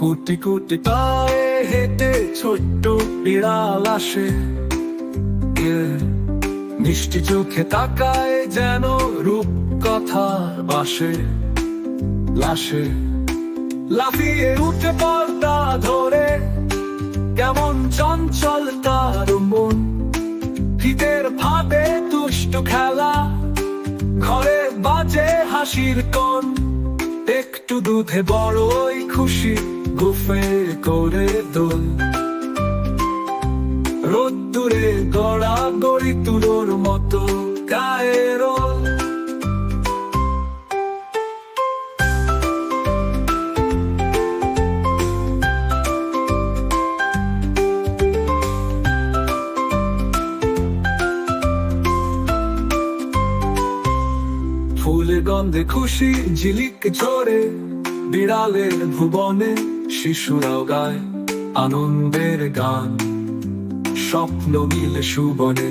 গুটি পায়ে হেঁটে ছোট্ট বিড়াল আসে। মিষ্টি চোখে তাকায় যেন রূপ কথা বাসে। লাশে লাফিয়ে উঠে পর্দা ধরে। কেমন চঞ্চল তার মন। শীতের ফাঁদে দুষ্ট খেলা। ঘরে বাজে হাসির কোন একটু দুধে বড়ই খুশি গুফে করে দোল। রোদ্দুরে গড়া গড়ি তুলোর মতো গায়ে রোল। ফুলের গন্ধে খুশি ঝিলিক ঝরে বিড়ালের ভুবনে শিশুরাও গায় আনন্দের গান। স্বপ্ন মিলে সুবনে